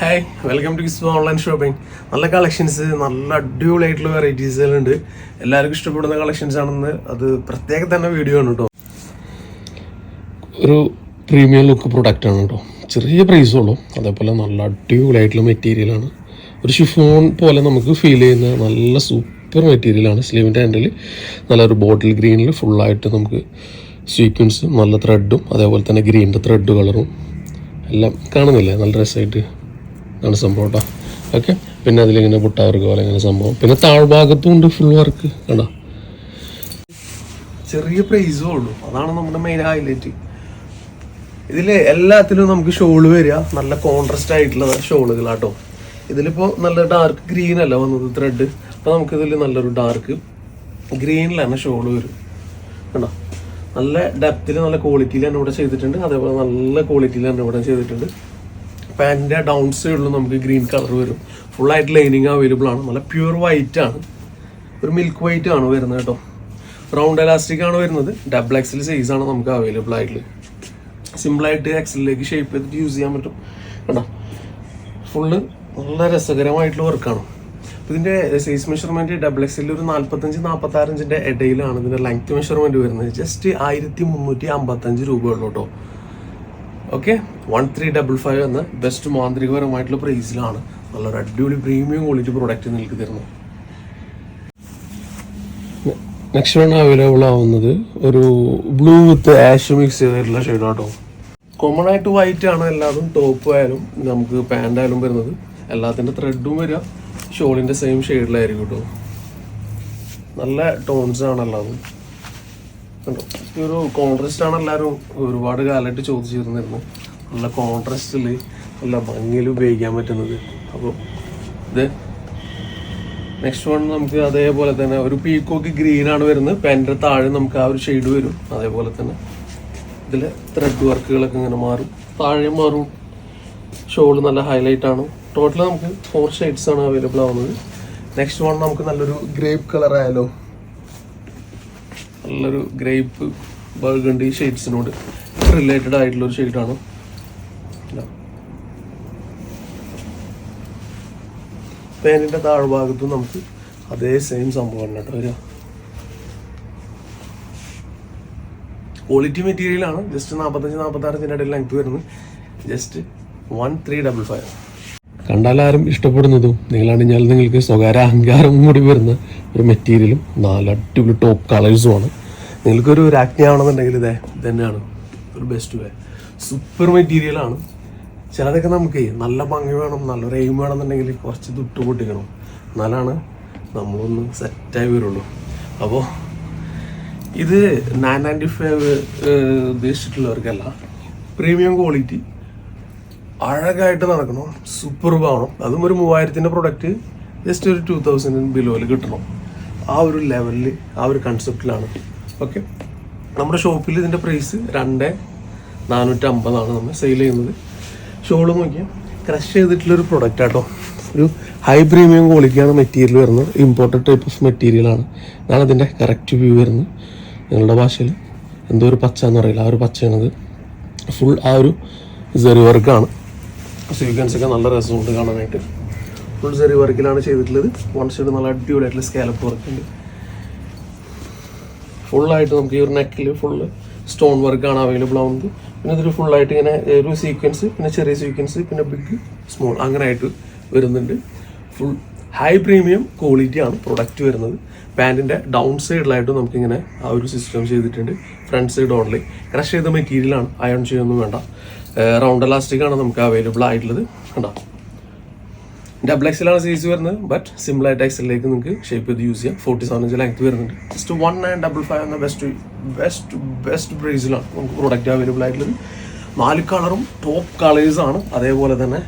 Hi welcome to Kisma online shopping നല്ല collections നല്ല അടിപൊളിയായിട്ടുള്ള വെറൈറ്റീസ് ഉണ്ട് എല്ലാവർക്കും ഇഷ്ടപ്പെടുന്ന കളക്ഷൻസ് ആണെന്ന് അത് പ്രത്യേക തന്നെ വീഡിയോ ആണ് കേട്ടോ ഒരു പ്രീമിയം ലുക്ക് പ്രൊഡക്റ്റ് ആണ് കേട്ടോ ചെറിയ പ്രൈസേ ഉള്ളൂ. അതേപോലെ നല്ല അടിപൊളിയായിട്ടുള്ള മെറ്റീരിയലാണ് ഒരു ഷിഫോൺ പോലെ നമുക്ക് ഫീൽ ചെയ്യുന്ന നല്ല സൂപ്പർ മെറ്റീരിയലാണ് സ്ലീവിന്റെ ഹാൻഡിൽ നല്ലൊരു ബോട്ടിൽ ഗ്രീനിൽ ഫുള്ളായിട്ട് നമുക്ക് സീക്വൻസ് നല്ല ത്രെഡും അതേപോലെ തന്നെ ഗ്രീനിന്റെ ത്രെഡ് കളറും എല്ലാം കാണുന്നില്ലേ? നല്ല രസമായിട്ട് ആണ് സംഭവം കേട്ടോ ഓക്കെ പിന്നെ അതിലിങ്ങനെ പുട്ടാവർക്ക് പോലെ ഇങ്ങനെ സംഭവം. പിന്നെ താഴ്ഭാഗത്തും ഉണ്ട് ഫുൾ വർക്ക് കണ്ടോ? ചെറിയ പ്രൈസേ ഉള്ളൂ. അതാണ് നമ്മുടെ മെയിൻ ഹൈലൈറ്റ് ഇതിൽ എല്ലാത്തിലും നമുക്ക് ഷോൾ വരിക. നല്ല കോൺട്രസ്റ്റ് ആയിട്ടുള്ള ഷോളുകളാട്ടോ ഇതിലിപ്പോൾ നല്ല ഡാർക്ക് ഗ്രീൻ അല്ല വന്നത് ത്രെഡ് അപ്പോൾ നമുക്കിതിൽ നല്ലൊരു ഡാർക്ക് ഗ്രീനിലാണ് ഷോൾ വരും കണ്ടോ? നല്ല ഡെപ്തിൽ നല്ല ക്വാളിറ്റിയിൽ തന്നെ ഇവിടെ ചെയ്തിട്ടുണ്ട്. അതേപോലെ നല്ല ക്വാളിറ്റിയിൽ തന്നെ ഇവിടെ ചെയ്തിട്ടുണ്ട്. പാന്റിന്റെ ഡൗൺ സൈഡിലും നമുക്ക് ഗ്രീൻ കളർ വരും. ഫുള്ളായിട്ട് ലൈനിങ് അവൈലബിൾ ആണ്. നല്ല പ്യുവർ വൈറ്റ് ആണ്. ഒരു മിൽക്ക് വൈറ്റ് ആണ് വരുന്നത് കേട്ടോ. റൗണ്ട് എലാസ്റ്റിക് ആണ് വരുന്നത്. ഡബിൾ എക്സൽ സൈസ് ആണ് നമുക്ക് അവൈലബിൾ ആയിട്ടുള്ളത്. സിമ്പിളായിട്ട് എക്സലിലേക്ക് ഷേപ്പ് ചെയ്തിട്ട് യൂസ് ചെയ്യാൻ പറ്റും. കേട്ടോ ഫുള്ള് നല്ല രസകരമായിട്ടുള്ള വർക്കാണ് ഇതിന്റെ സൈസ് മെഷർമെന്റ് ഡബിൾ എക്സിൽ ഒരു നാൽപ്പത്തഞ്ച് നാൽപ്പത്തി ആറ് ഇഞ്ചിന്റെ ഇടയിലാണ് ഇതിന്റെ ലെങ്ത് മെഷർമെന്റ് വരുന്നത്. ജസ്റ്റ് ആയിരത്തി മുന്നൂറ്റി അമ്പത്തഞ്ച് രൂപയുള്ളൂ കേട്ടോ. Okay one three double five എന്ന ബെസ്റ്റ് മാന്ത്രികപരമായിട്ടുള്ള പ്രൈസിലാണ് നല്ലൊരു അടിപൊളി പ്രീമിയം ക്വാളിറ്റി പ്രോഡക്റ്റ് നിങ്ങൾക്ക് തരുന്നത് നെക്സ്റ്റ് വൺ അവൈലബിൾ ആവുന്നത് ഒരു ബ്ലൂ വിത്ത് ആഷ് മിക്സ് ചെയ്തിട്ടുള്ള ഷെയ്ഡ് ആട്ടോ. കോമൺ ആയിട്ട് വൈറ്റ് ആണ് എല്ലാതും ടോപ്പ് ആയാലും നമുക്ക് പാന്റ് ആയാലും വരുന്നത്. എല്ലാത്തിന്റെ ത്രെഡും വരിക. ഷോളിന്റെ സെയിം ഷെയ്ഡിലായിരിക്കും കേട്ടോ നല്ല ടോൺസ് ആണ് എല്ലാതും. ഒരു കോൺട്രസ്റ്റ് ആണ് എല്ലാവരും ഒരുപാട് കാലമായിട്ട് ചോദിച്ചിരുന്നിരുന്നു. നല്ല കോൺട്രസ്റ്റിൽ നല്ല ഭംഗിയിൽ ഉപയോഗിക്കാൻ പറ്റുന്നത്. അപ്പോൾ ഇത് നെക്സ്റ്റ് വൺ നമുക്ക് അതേപോലെ തന്നെ ഒരു പീക്കോക്ക് ഗ്രീൻ ആണ് വരുന്നത്. പാന്റിന്റെ താഴെ നമുക്ക് ആ ഒരു ഷെയ്ഡ് വരും. അതേപോലെ തന്നെ ഇതിൽ ത്രെഡ് വർക്കുകളൊക്കെ ഇങ്ങനെ മാറും. താഴെ മാറും. ഷോൾ നല്ല ഹൈലൈറ്റ് ആണ്. ടോട്ടൽ നമുക്ക് ഫോർ ഷെയ്ഡ്സ് ആണ് അവൈലബിൾ ആവുന്നത്. നെക്സ്റ്റ് വൺ നമുക്ക് നല്ലൊരു ഗ്രേപ്പ് കളർ ആയാലോ? നല്ലൊരു ഗ്രേപ്പ് ബർഗണ്ടി ഷെയ്ഡ്സിനോട്. റിലേറ്റഡ് ആയിട്ടുള്ള ഒരു ഷെയ്ഡാണ്. പേനിന്റെ താഴ്ഭാഗത്തും നമുക്ക് അതേ സെയിം സംഭവം തന്നെ കേട്ടോ വരിക. ക്വാളിറ്റി മെറ്റീരിയൽ ആണ്. ജസ്റ്റ് നാൽപ്പത്തഞ്ച് നാൽപ്പത്തി ആറ് ഇടയിൽ ലെങ്ത് വരുന്നത്. Just one three double five. കണ്ടാലാരും ഇഷ്ടപ്പെടുന്നതും നിങ്ങളാണെങ്കിൽ നിങ്ങൾക്ക് സ്വകാര്യ അഹങ്കാരം കൂടി വരുന്ന ഒരു മെറ്റീരിയലും. നാല് അടിപൊളി ടോപ്പ് കളേഴ്സുമാണ് നിങ്ങൾക്കൊരു ഒരു ആണെന്നുണ്ടെങ്കിൽ ഇതേ ഇത് തന്നെയാണ് ഒരു ബെസ്റ്റ് വേ സൂപ്പർ മെറ്റീരിയലാണ് ചിലതൊക്കെ നമുക്ക് നല്ല ഭംഗി വേണം നല്ലൊരു എയിം വേണമെന്നുണ്ടെങ്കിൽ കുറച്ച് ദുട്ട് പൊട്ടിക്കണം. എന്നാലാണ് നമ്മളൊന്ന് സെറ്റായി വരുള്ളൂ. അപ്പോൾ ഇത് നയൻ നയന്റി ഫൈവ് ഉദ്ദേശിച്ചിട്ടുള്ളവർക്കല്ല പ്രീമിയം ക്വാളിറ്റി അഴകായിട്ട് നടക്കണം. സൂപ്പർ ആവണം അതും ഒരു മൂവായിരത്തിന്റെ പ്രൊഡക്റ്റ് ജസ്റ്റ് ഒരു ടു തൗസൻഡിന് ബിലോയിൽ കിട്ടണം. ആ ഒരു ലെവലിൽ ആ ഒരു കൺസെപ്റ്റിലാണ് ഓക്കെ നമ്മുടെ ഷോപ്പിൽ ഇതിന്റെ പ്രൈസ് രണ്ട് നാനൂറ്റി അമ്പതാണ് നമ്മൾ സെയിൽ ചെയ്യുന്നത്. ഷോൾ നോക്കിയാൽ ക്രഷ് ചെയ്തിട്ടുള്ളൊരു പ്രൊഡക്റ്റ് ആട്ടോ. ഒരു ഹൈ പ്രീമിയം ക്വാളിറ്റിയാണ് മെറ്റീരിയൽ വരുന്നത്. ഇമ്പോർട്ടഡ് ടൈപ്പ് ഓഫ് മെറ്റീരിയലാണ് ഞാൻ അതിന്റെ കറക്റ്റ് വ്യൂ വരുന്നത്. നിങ്ങളുടെ ഭാഷയിൽ എന്തോ ഒരു പച്ച എന്ന് പറയില്ല ആ ഒരു പച്ചയാണത്. ഫുൾ ആ ഒരു സെറി വർക്കാണ് സീക്വൻസ് ഒക്കെ നല്ല രസമുണ്ട് കാണാനായിട്ട്. ഫുൾ സെറി വർക്കിലാണ് ചെയ്തിട്ടുള്ളത്. വൺ സൈഡ് നല്ല അടിപൊളിയായിട്ടുള്ള സ്കാലപ്പ് വർക്ക് ഉണ്ട്. ഫുള്ളായിട്ട് നമുക്ക് ഈ ഒരു നെക്കിൽ ഫുള്ള് സ്റ്റോൺ വർക്കാണ് അവൈലബിൾ ആവുന്നത്. പിന്നെ ഇതിൽ ഫുള്ളായിട്ട് ഇങ്ങനെ ഒരു സീക്വൻസ് പിന്നെ ചെറിയ സീക്വൻസ് പിന്നെ ബിഗ് സ്മോൾ അങ്ങനെ ആയിട്ട് വരുന്നുണ്ട്. ഫുൾ ഹൈ പ്രീമിയം ക്വാളിറ്റി ആണ് പ്രൊഡക്റ്റ് വരുന്നത്. പാന്റിന്റെ ഡൗൺ സൈഡിലായിട്ട് നമുക്കിങ്ങനെ ആ ഒരു സിസ്റ്റം ചെയ്തിട്ടുണ്ട്. ഫ്രണ്ട് സൈഡ് ഓൺലി ക്രഷ് ചെയ്ത മെറ്റീരിയലാണ് അയൺ ചെയ്യൊന്നും വേണ്ട. റൗണ്ട് ഇലാസ്റ്റിക്കാണ് ആണ് നമുക്ക് അവൈലബിൾ ആയിട്ടുള്ളത്. കണ്ടോ? ഡബിൾ എക്സിലാണ് സൈസ് വരുന്നത് ബട്ട് സിമ്പിൾ ആയിട്ട് എക്സലിലേക്ക് നിങ്ങൾക്ക് ഷേപ്പ് ചെയ്ത് യൂസ് ചെയ്യാം. ഫോർട്ടി സെവൻ ഇഞ്ച് ലെങ്ത് വരുന്നുണ്ട്. Just one nine double five എന്ന ബെസ്റ്റ് ബെസ്റ്റ് ബെസ്റ്റ് പ്രൈസിലാണ് നമുക്ക് പ്രൊഡക്റ്റ് അവൈലബിൾ ആയിട്ടുള്ളത്. നാല് കളറും ടോപ്പ് കളേഴ്സ് ആണ്. അതേപോലെ തന്നെ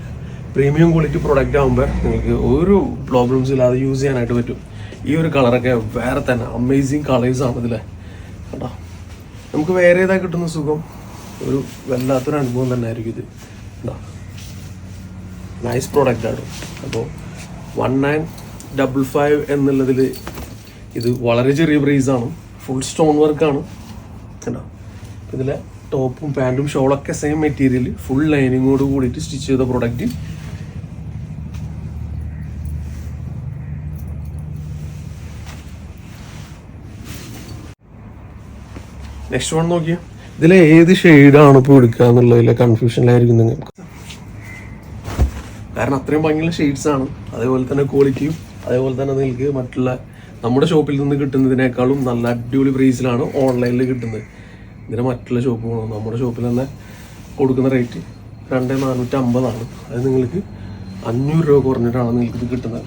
പ്രീമിയം ക്വാളിറ്റി പ്രൊഡക്റ്റ് ആകുമ്പോൾ നിങ്ങൾക്ക് ഒരു പ്രോബ്ലംസ് ഇല്ലാതെ യൂസ് ചെയ്യാനായിട്ട് പറ്റും. ഈ ഒരു കളറൊക്കെ വേറെ തന്നെ അമേസിങ് കളേഴ്സ് ആണ് ഇതിലെ. കേട്ടോ നമുക്ക് വേറെ ഏതാ കിട്ടുന്ന സുഖം? ഒരു വല്ലാത്തൊരു അനുഭവം തന്നെ ആയിരിക്കും ഇത്. കേട്ടോ നൈസ് പ്രോഡക്റ്റാണ് അപ്പോൾ വൺ നയൻ ഡബിൾ ഫൈവ് എന്നുള്ളതിൽ ഇത് വളരെ ചെറിയ പ്രൈസാണ് ഫുൾ സ്റ്റോൺ വർക്കാണ് കണ്ടോ? ഇതിലെ ടോപ്പും പാന്റും ഷോളൊക്കെ സെയിം മെറ്റീരിയൽ ഫുൾ ലൈനിങ്ങോട് കൂടിയിട്ട് സ്റ്റിച്ച് ചെയ്ത പ്രോഡക്റ്റ് നെക്സ്റ്റ് വൺ നോക്കിയാൽ ഇതിലെ ഏത് ഷെയ്ഡാണ് ഇപ്പോൾ എടുക്കുക എന്നുള്ളതിലെ കൺഫ്യൂഷനിലായിരിക്കും നിങ്ങൾക്ക്. കാരണം അത്രയും ഭംഗിയുള്ള ഷെയ്ഡ്സ് ആണ്. അതേപോലെ തന്നെ ക്വാളിറ്റിയും അതേപോലെ തന്നെ നിങ്ങൾക്ക് മറ്റുള്ള നമ്മുടെ ഷോപ്പിൽ നിന്ന് കിട്ടുന്നതിനേക്കാളും നല്ല അടിപൊളി പ്രൈസിലാണ് ഓൺലൈനിൽ കിട്ടുന്നത്. ഇതിന് മറ്റുള്ള ഷോപ്പ് പോകണം നമ്മുടെ ഷോപ്പിൽ തന്നെ കൊടുക്കുന്ന റേറ്റ് രണ്ട് നാനൂറ്റി അമ്പതാണ് അത് നിങ്ങൾക്ക് അഞ്ഞൂറ് രൂപ കുറഞ്ഞിട്ടാണ് നിങ്ങൾക്ക് ഇത് കിട്ടുന്നത്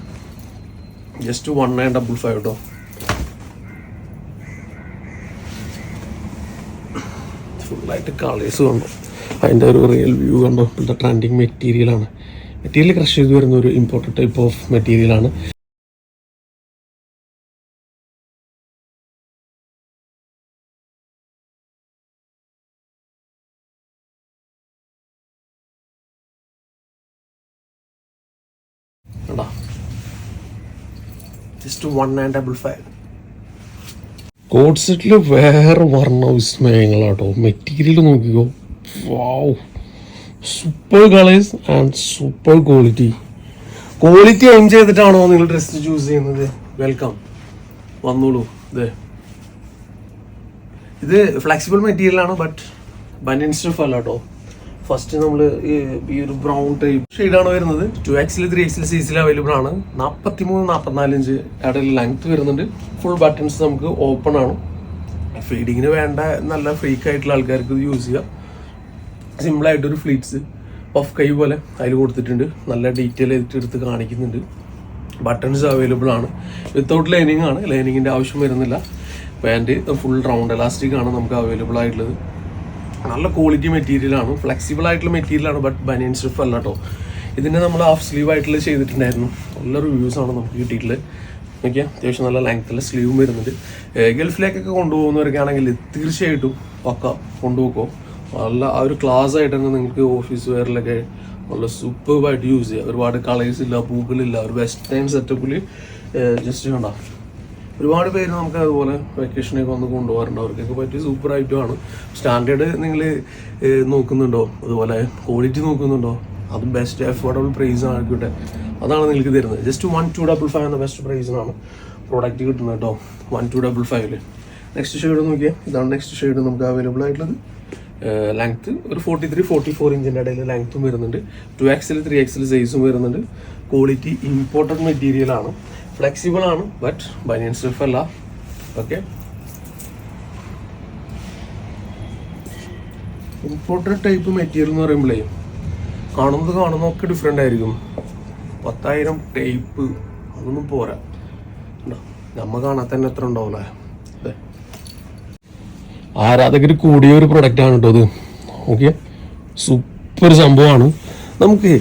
just one nine double five കേട്ടോ ഫുള്ളായിട്ട് കളേഴ്സ് കണ്ടോ? അതിന്റെ ഒരു റിയൽ വ്യൂ കണ്ടോ? ഇപ്പോഴത്തെ ട്രെൻഡിങ് മെറ്റീരിയലാണ് മെറ്റീരിയൽ ക്രഷ് ചെയ്ത് വരുന്ന ഒരു ഇമ്പോർട്ടന്റ് ടൈപ്പ് ഓഫ് മെറ്റീരിയലാണ് ജസ്റ്റ് വൺ കോഡ് വേറെ വർണ വിസ്മയങ്ങളാട്ടോ. മെറ്റീരിയൽ നോക്കിക്കോ. Wow super colours and super quality quality aim ചെയ്തിട്ടാണോ നിങ്ങൾ ഡ്രസ് ചൂസ് ചെയ്യുന്നത്? വെൽക്കം വന്നോളൂ. ഇതേ ഇത് ഫ്ലെക്സിബിൾ മെറ്റീരിയൽ ആണ് ബട്ട് ബനിയൻ സ്റ്റഫ് അല്ല കേട്ടോ ഫസ്റ്റ് നമ്മൾ ഈ ഒരു ബ്രൗൺ ടൈപ്പ് ഷെയ്ഡാണ് വരുന്നത്. ടു എക്സിൽ ത്രീ എക്സിൽ സൈസിൽ അവൈലബിൾ ആണ് നാൽപ്പത്തി മൂന്ന് നാൽപ്പത്തിനാല് ഇഞ്ച് ഇടയിൽ ലെങ്ത് വരുന്നുണ്ട്. ഫുൾ ബട്ടൺസ് നമുക്ക് ഓപ്പൺ ആണ്. ഫീഡിങ്ങിന് വേണ്ട നല്ല ഫ്രീക്ക് ആയിട്ടുള്ള ആൾക്കാർക്ക് ഇത് യൂസ് ചെയ്യാം. സിമ്പിൾ ആയിട്ടൊരു ഫ്ലീറ്റ്സ് പഫ് കൈ പോലെ അതിൽ കൊടുത്തിട്ടുണ്ട്. നല്ല ഡീറ്റെയിൽ ആയിട്ട് എടുത്ത് കാണിക്കുന്നുണ്ട്. ബട്ടൺസ് അവൈലബിൾ ആണ്. വിത്തൗട്ട് ലൈനിങ് ആണ്. ലൈനിങ്ങിന്റെ ആവശ്യം വരുന്നില്ല. പാന്റ് ഫുൾ റൗണ്ട് എലാസ്റ്റിക് ആണ് നമുക്ക് അവൈലബിൾ ആയിട്ടുള്ളത്. നല്ല ക്വാളിറ്റി മെറ്റീരിയൽ ആണ്. ഫ്ലെക്സിബിൾ ആയിട്ടുള്ള മെറ്റീരിയൽ ആണ് ബട്ട് ബനിയൻ സ്റ്റിഫ് അല്ല കേട്ടോ ഇതിന്റെ നമ്മൾ ഹാഫ് സ്ലീവ് ആയിട്ടുള്ള ചെയ്തിട്ടുണ്ടായിരുന്നു. നല്ല റിവ്യൂസ് ആണ് നമുക്ക് കിട്ടിയിട്ടുള്ളത്. നോക്കിയാൽ അത്യാവശ്യം നല്ല ലെങ്ത്തുള്ള സ്ലീവും വരുന്നുണ്ട്. ഗൾഫിലേക്കൊക്കെ കൊണ്ടുപോകുന്നവർക്കാണെങ്കിൽ തീർച്ചയായിട്ടും പക്ക കൊണ്ടുപോക്കോ. നല്ല ആ ഒരു ക്ലാസ് ആയിട്ട് തന്നെ നിങ്ങൾക്ക് ഓഫീസ് വെയറിലൊക്കെ നല്ല സൂപ്പർബായിട്ട് യൂസ് ചെയ്യാം. ഒരുപാട് കളേഴ്സ് ഇല്ല പൂക്കളില്ല ഒരു വെസ്റ്റേൺ സെറ്റപ്പിൽ ജസ്റ്റ് വേണ്ട ഒരുപാട് പേര് നമുക്ക് അതുപോലെ വെക്കേഷനൊക്കെ വന്ന് കൊണ്ടുപോകാറുണ്ട്. അവർക്കൊക്കെ പറ്റിയ സൂപ്പർ ഐറ്റമാണ് സ്റ്റാൻഡേർഡ് നിങ്ങൾ നോക്കുന്നുണ്ടോ? അതുപോലെ ക്വാളിറ്റി നോക്കുന്നുണ്ടോ? അത് ബെസ്റ്റ് അഫോർഡബിൾ പ്രൈസ് ആയിക്കോട്ടെ. അതാണ് നിങ്ങൾക്ക് തരുന്നത്. Just one two double five എന്ന ബെസ്റ്റ് പ്രൈസിനാണ് പ്രോഡക്റ്റ് കിട്ടുന്നത് കേട്ടോ. വൺ ടു ഡബിൾ ഫൈവിൽ നെക്സ്റ്റ് ഷെയ്ഡ് നോക്കിയാൽ ഇതാണ് നെക്സ്റ്റ് ഷെയ്ഡ് നമുക്ക് അവൈലബിൾ ആയിട്ടുള്ളത്. ലെങ്ത്ത് ഒരു ഫോർട്ടി ത്രീ ഫോർട്ടി ഫോർ ഇഞ്ചിന്റെ ഇടയിൽ ലെങ്ത്തും വരുന്നുണ്ട് ടു എക്സിൽ ത്രീ എക്സിൽ സൈസും വരുന്നുണ്ട്. ക്വാളിറ്റി ഇമ്പോർട്ടന്റ് മെറ്റീരിയൽ ആണ്. ഫ്ലെക്സിബിൾ ആണ് ബട്ട് ബനിയൻ സ്റ്റിഫ് അല്ല. ഓക്കെ ഇമ്പോർട്ടന്റ് ടൈപ്പ് മെറ്റീരിയൽ എന്ന് പറയുമ്പോഴേ കാണുന്നത് കാണുന്നതൊക്കെ ഡിഫറെന്റ് ആയിരിക്കും. പത്തായിരം ടൈപ്പ് അതൊന്നും പോരാ. നമ്മൾ നമ്മ കാണാൻ തന്നെ എത്ര ഉണ്ടാവില്ലേ ആരാധകർ കൂടിയ ഒരു പ്രൊഡക്റ്റ് ആണ് കേട്ടോ അത്. ഓക്കെ സൂപ്പർ സംഭവമാണ്. നമുക്ക്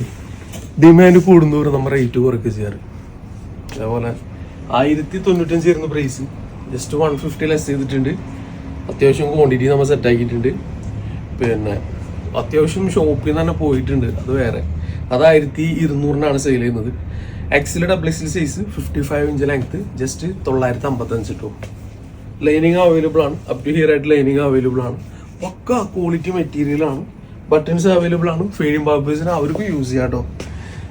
ഡിമാൻഡ് കൂടുന്നവർ നമ്മൾ റേറ്റ് കുറയ്ക്കുക ചെയ്യാറ്. അതേപോലെ ആയിരത്തി തൊണ്ണൂറ്റഞ്ച് വരുന്ന price just one fifty less ചെയ്തിട്ടുണ്ട്. അത്യാവശ്യം ക്വാണ്ടിറ്റി നമ്മൾ സെറ്റ് ആക്കിയിട്ടുണ്ട്. പിന്നെ അത്യാവശ്യം ഷോപ്പിൽ നിന്ന് തന്നെ പോയിട്ടുണ്ട്. അത് വേറെ. അത് ആയിരത്തി ഇരുന്നൂറിനാണ് സെയിൽ ചെയ്യുന്നത് XL double XL size fifty five inch length just തൊള്ളായിരത്തി അമ്പത്തഞ്ച് കിട്ടും ലൈനിങ് അവൈലബിൾ ആണ്. അപ് ടു ഹിയർ ആയിട്ട് ലൈനിങ് അവൈലബിൾ ആണ്. പക്ക ക്വാളിറ്റി മെറ്റീരിയൽ ആണ്. ബട്ടൺസ് അവൈലബിൾ ആണ്. ഫീഡിങ് പർപ്പസിന് അവർക്ക് യൂസ് ചെയ്യാം കേട്ടോ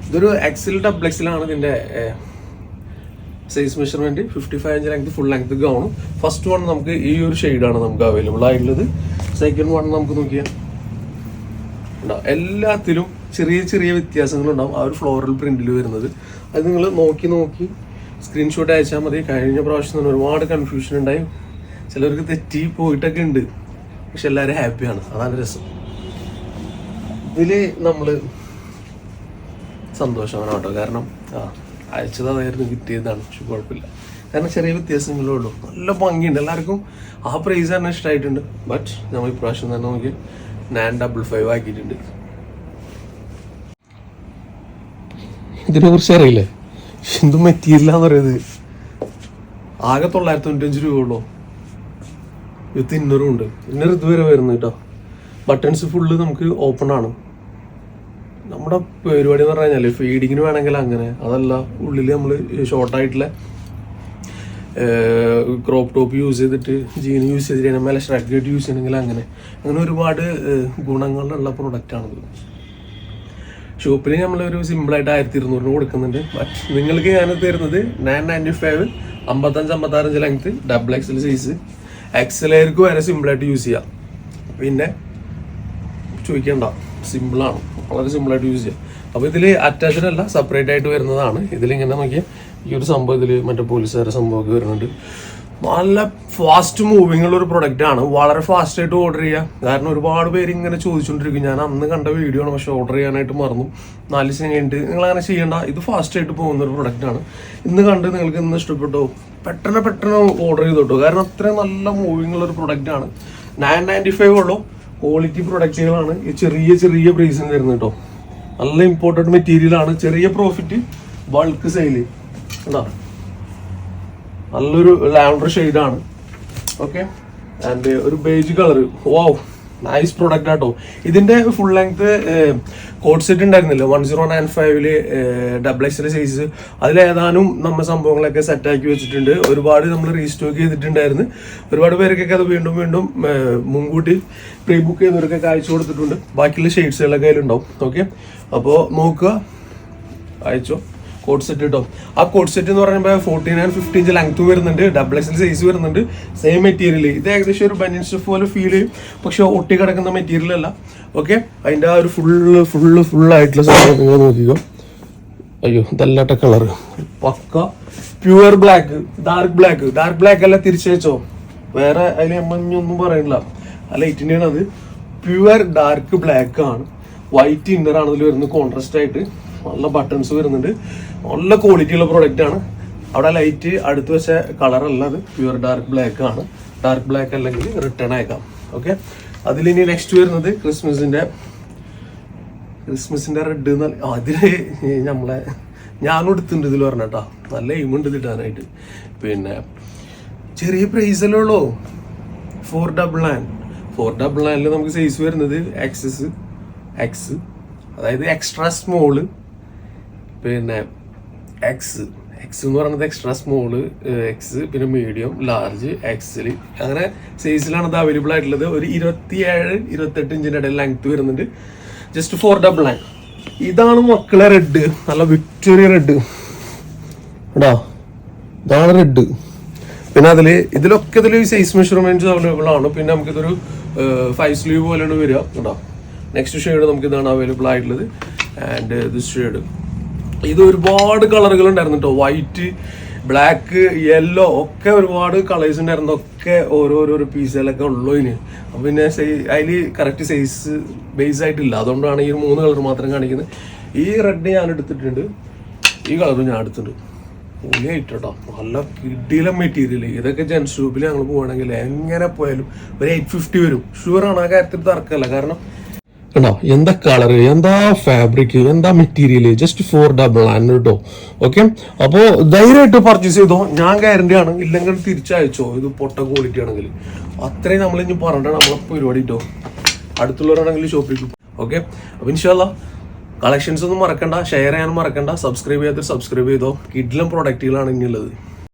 ഇതൊരു എക്സിൽ ഡബിൾ എക്സിലാണ് ഇതിന്റെ size measurement fifty five inch length full length ഗൗണും first one നമുക്ക് ഈ ഒരു ഷെയ്ഡാണ് നമുക്ക് അവൈലബിൾ ആയിട്ടുള്ളത്. സെക്കൻഡ് വൺ നമുക്ക് നോക്കിയാൽ എല്ലാത്തിലും ചെറിയ ചെറിയ വ്യത്യാസങ്ങളുണ്ടാവും. ആ ഒരു ഫ്ലോറൽ പ്രിന്റിൽ വരുന്നത്. അത് നിങ്ങൾ നോക്കി നോക്കി സ്ക്രീൻഷോട്ട് അയച്ചാൽ മതി. കഴിഞ്ഞ പ്രാവശ്യം തന്നെ ഒരുപാട് കൺഫ്യൂഷൻ ഉണ്ടായി. ചിലർക്ക് തെറ്റി പോയിട്ടൊക്കെ ഉണ്ട്. പക്ഷെ എല്ലാവരും ഹാപ്പിയാണ് അതാണ് രസം. ഇതിൽ നമ്മൾ സന്തോഷമാണ് കേട്ടോ. കാരണം ആ അയച്ചത് അതായിരുന്നു കിട്ടിയതാണ്. പക്ഷെ കുഴപ്പമില്ല. കാരണം ചെറിയ വ്യത്യാസങ്ങളേ ഉള്ളൂ. നല്ല ഭംഗിയുണ്ട്. എല്ലാവർക്കും ആ പ്രൈസ് തന്നെ ഇഷ്ടമായിട്ടുണ്ട്. ബട്ട് നമ്മൾ ഇപ്രാവശ്യം തന്നെ നോക്കി നയൻ ഡബിൾ ഫൈവ് ആക്കിയിട്ടുണ്ട്. ഇതിനെ കുറിച്ച് അറിയില്ലേ? എന്ത് മെറ്റീരിയലാന്ന് പറയുന്നത്. ആകെ തൊള്ളായിരത്തി തൊണ്ണൂറ്റഞ്ച് രൂപ ഉള്ളൂ. വിത്ത് ഇന്നറും ഉണ്ട്. ഇന്നർ ഇതുവരെ വരുന്നു കേട്ടോ ബട്ടൺസ് ഫുള്ള് നമുക്ക് ഓപ്പൺ ആണ്. നമ്മുടെ പരിപാടി എന്ന് പറഞ്ഞു കഴിഞ്ഞാൽ ഫീഡിങ്ങിന് വേണമെങ്കിൽ അങ്ങനെ. അതല്ല ഉള്ളിൽ നമ്മൾ ഷോർട്ടായിട്ടുള്ള ക്രോപ്പ് ടോപ്പ് യൂസ് ചെയ്തിട്ട് ജീൻ യൂസ് ചെയ്തിട്ട് മേലെ ഷ്രഗ് യൂസ് ചെയ്യണമെങ്കിൽ അങ്ങനെ. അങ്ങനെ ഒരുപാട് ഗുണങ്ങളുള്ള പ്രൊഡക്റ്റാണിത് ഷോപ്പിൽ നമ്മളൊരു സിമ്പിളായിട്ട് ആയിരത്തി ഇരുന്നൂറിന് കൊടുക്കുന്നുണ്ട്. ബട്ട് നിങ്ങൾക്ക് ഞാൻ തരുന്നത് നയൻ നയന്റി ഫൈവ് അമ്പത്തഞ്ച് അമ്പത്താറഞ്ച് ലെങ്ത് ഡബിൾ എക്സൽ സൈസ് എക്സലേർക്ക് വരെ സിമ്പിളായിട്ട് യൂസ് ചെയ്യാം. പിന്നെ ചോദിക്കണ്ട സിമ്പിളാണ് വളരെ സിമ്പിളായിട്ട് യൂസ് ചെയ്യാം. അപ്പോൾ ഇതിൽ അറ്റാച്ച്ഡ് അല്ല സെപ്പറേറ്റ് ആയിട്ട് വരുന്നതാണ്. ഇതിലിങ്ങനെ നോക്കിയാൽ ഈ ഒരു സംഭവം ഇതിൽ മറ്റേ പോലീസുകാരുടെ സംഭവമൊക്കെ വരുന്നുണ്ട്. നല്ല ഫാസ്റ്റ് മൂവിങ് ഉള്ള ഒരു പ്രൊഡക്റ്റ് ആണ്. വളരെ ഫാസ്റ്റ് ആയിട്ട് ഓർഡർ ചെയ്യുക കാരണം ഒരുപാട് പേര് ഇങ്ങനെ ചോദിച്ചുകൊണ്ടിരിക്കും ഞാൻ അന്ന് കണ്ട വീഡിയോ ആണ് പക്ഷെ ഓർഡർ ചെയ്യാനായിട്ട് മറന്നു. നാല് ദിവസം കഴിഞ്ഞിട്ട് നിങ്ങൾ അങ്ങനെ ചെയ്യേണ്ട. ഇത് ഫാസ്റ്റ് ആയിട്ട് പോകുന്ന ഒരു പ്രൊഡക്റ്റ് ആണ്. ഇന്ന് കണ്ട് നിങ്ങൾക്ക് ഇന്ന് ഇഷ്ടപ്പെട്ടോ? പെട്ടെന്ന് പെട്ടെന്ന് ഓർഡർ ചെയ്തോട്ടോ. കാരണം അത്രയും നല്ല മൂവിങ് ഉള്ള ഒരു പ്രൊഡക്റ്റ് ആണ്. നയൻ നയന്റി ഫൈവ് ഉള്ളൂ ക്വാളിറ്റി പ്രൊഡക്റ്റുകളാണ് ഈ ചെറിയ ചെറിയ പ്രൈസിന് തരുന്നത് കേട്ടോ നല്ല ഇമ്പോർട്ടന്റ് മെറ്റീരിയൽ ആണ്. ചെറിയ പ്രോഫിറ്റ് ബൾക്ക് സെയിൽ കേട്ടോ നല്ലൊരു ലാവൻഡർ ഷെയ്ഡാണ്. ഓക്കെ ആൻഡ് ഒരു beige colour wow nice product ആട്ടോ. ഇതിന്റെ ഫുൾ ലെങ്ത് കോഡ് സെറ്റ് ഉണ്ടായിരുന്നില്ല? വൺ സീറോ നയൻ ഫൈവിൽ ഡബിൾ എക്സിലെ സൈസ് അതിലേതാനും നമ്മൾ സംഭവങ്ങളൊക്കെ സെറ്റാക്കി വെച്ചിട്ടുണ്ട്. ഒരുപാട് നമ്മൾ റീസ്റ്റോക്ക് ചെയ്തിട്ടുണ്ടായിരുന്നു. ഒരുപാട് പേർക്കൊക്കെ അത് വീണ്ടും വീണ്ടും മുൻകൂട്ടി പ്രീ ബുക്ക് ചെയ്തവർക്കൊക്കെ അയച്ചു കൊടുത്തിട്ടുണ്ട്. ബാക്കിയുള്ള ഷെയ്ഡ്സുകളൊക്കെ അതിലുണ്ടാവും. ഓക്കെ അപ്പോൾ നോക്കുക. അയച്ചോ? കോഡ് സെറ്റ് കിട്ടും ആ കോഡ് സെറ്റ് എന്ന് പറയുമ്പോൾ fourteen and fifty inch length വരുന്നുണ്ട് ഡബിൾ എക്സൽ സൈസ് വരുന്നുണ്ട്. സെയിം മെറ്റീരിയൽ ഇത് ഏകദേശം ഒരു ബനിയൻ സ്റ്റഫ് പോലെ ഫീൽ ചെയ്യും. പക്ഷെ ഒട്ടി കിടക്കുന്ന മെറ്റീരിയൽ അല്ല. ഓക്കെ അതിന്റെ ആ ഒരു ഫുള്ള് ഫുള്ള് ഫുള്ളായിട്ടുള്ള സാധനം നിങ്ങൾ നോക്കിക്കോ. അയ്യോ ഇതല്ലാട്ട കളർ പക്ക pure black dark black dark black അല്ല തിരിച്ചയച്ചോ വേറെ അതിൽ എമ്മഞ്ഞൊന്നും പറയണില്ല. ആ ലൈറ്റിന്റെയാണ് അത്. പ്യുവർ ഡാർക്ക് ബ്ലാക്ക് ആണ്. വൈറ്റ് ഇന്നർ ആണ് അതിൽ വരുന്നത് കോൺട്രാസ്റ്റ് ആയിട്ട്. നല്ല ബട്ടൺസ് വരുന്നുണ്ട്. നല്ല ക്വാളിറ്റി ഉള്ള പ്രോഡക്റ്റ് ആണ്. അവിടെ ലൈറ്റ് അടുത്ത് വെച്ച കളർ അല്ല അത്. പ്യുവർ ഡാർക്ക് ബ്ലാക്ക് ആണ്. ഡാർക്ക് ബ്ലാക്ക് അല്ലെങ്കിൽ റിട്ടേൺ അയക്കാം ഓക്കെ അതിലിനി നെക്സ്റ്റ് വരുന്നത് ക്രിസ്മസിന്റെ ക്രിസ്മസിന്റെ റെഡ് അതിൽ നമ്മളെ ഞാനും എടുത്തിട്ടുണ്ട് ഇതിൽ പറഞ്ഞ കേട്ടോ. നല്ല എയിമുണ്ട് ഇടാനായിട്ട്. പിന്നെ ചെറിയ പ്രൈസല്ലേ ഉള്ളൂ. Four double nine four double നയനിൽ നമുക്ക് സൈസ് വരുന്നത് എക്സസ് എക്സ് അതായത് എക്സ്ട്രാ സ്മോൾ പിന്നെ എക്സ് എക്സ് എന്ന് പറയുന്നത് എക്സ്ട്രാ സ്മോൾ എക്സ് പിന്നെ മീഡിയം ലാർജ് എക്സിൽ അങ്ങനെ സൈസിലാണ് ഇത് അവൈലബിൾ ആയിട്ടുള്ളത്. ഒരു ഇരുപത്തിയേഴ് ഇരുപത്തെട്ട് ഇഞ്ചിന്റെ ഇടയിൽ ലെങ്ത് വരുന്നുണ്ട്. ജസ്റ്റ് ഫോർ ഡബിൾ നയൻ ഇതാണ് മക്കളെ റെഡ് നല്ല വിക്ടോറിയ റെഡ് എടാ ഇതാണ് റെഡ് പിന്നെ അതിൽ ഇതിലൊക്കെ ഇതിൽ സൈസ് മെഷർമെന്റ്സ് അവൈലബിൾ ആണ്. പിന്നെ നമുക്കിതൊരു ഫൈവ് സ്ലീവ് പോലെയാണ് വരിക. കേട്ടോ നെക്സ്റ്റ് ഷെയ്ഡ് നമുക്ക് ഇതാണ് അവൈലബിൾ ആയിട്ടുള്ളത്. ആൻഡ് ദിസ് ഷെയ്ഡ് ഇത് ഒരുപാട് കളറുകൾ ഉണ്ടായിരുന്നു കേട്ടോ വൈറ്റ് ബ്ലാക്ക് യെല്ലോ ഒക്കെ ഒരുപാട് കളേഴ്സ് ഉണ്ടായിരുന്നു. ഒക്കെ ഓരോരോരോ പീസുകളൊക്കെ ഉള്ളൂ ഇനി. അപ്പം പിന്നെ അതിൽ കറക്റ്റ് സൈസ് ബേസ് ആയിട്ടില്ല. അതുകൊണ്ടാണ് ഈ മൂന്ന് കളർ മാത്രം കാണിക്കുന്നത്. ഈ റെഡ് ഞാൻ എടുത്തിട്ടുണ്ട്. ഈ കളറും ഞാൻ എടുത്തിട്ടുണ്ട്. പൊളിയായിട്ട് നല്ല കിടില മെറ്റീരിയൽ ഇതൊക്കെ ജെൻസ് ഷൂപ്പിൽ ഞങ്ങൾ പോവുകയാണെങ്കിൽ എങ്ങനെ പോയാലും ഒരു എയ്റ്റ് ഫിഫ്റ്റി വരും. ഷുവറാണ് ആ കാര്യത്തിൽ തർക്കമല്ല. കാരണം കണ്ടോ എന്താ കളർ എന്താ ഫാബ്രിക് എന്താ മെറ്റീരിയൽ ജസ്റ്റ് ഫോർ ഡബിൾ ആണ് കേട്ടോ ഓക്കെ അപ്പോ ധൈര്യമായിട്ട് പർച്ചേസ് ചെയ്തോ. ഞാൻ ഗ്യാരണ്ടി ആണ്. ഇല്ലെങ്കിൽ തിരിച്ചയച്ചോ. ഇത് പൊട്ട ക്വാളിറ്റി ആണെങ്കിൽ. അത്രയും നമ്മൾ ഇനി പറഞ്ഞിട്ടാണ് നമ്മളെ പരിപാടി കേട്ടോ അടുത്തുള്ളവരാണെങ്കിൽ ഷോപ്പിൽ ഓക്കെ അപ്പോൾ ഇൻഷാല്ല കളക്ഷൻസ് ഒന്നും മറക്കണ്ട. ഷെയർ ചെയ്യാനും മറക്കണ്ട. സബ്സ്ക്രൈബ് ചെയ്യാത്ത സബ്സ്ക്രൈബ് ചെയ്തോ. കിഡിലും പ്രൊഡക്റ്റുകളാണ് ഇനിയുള്ളത്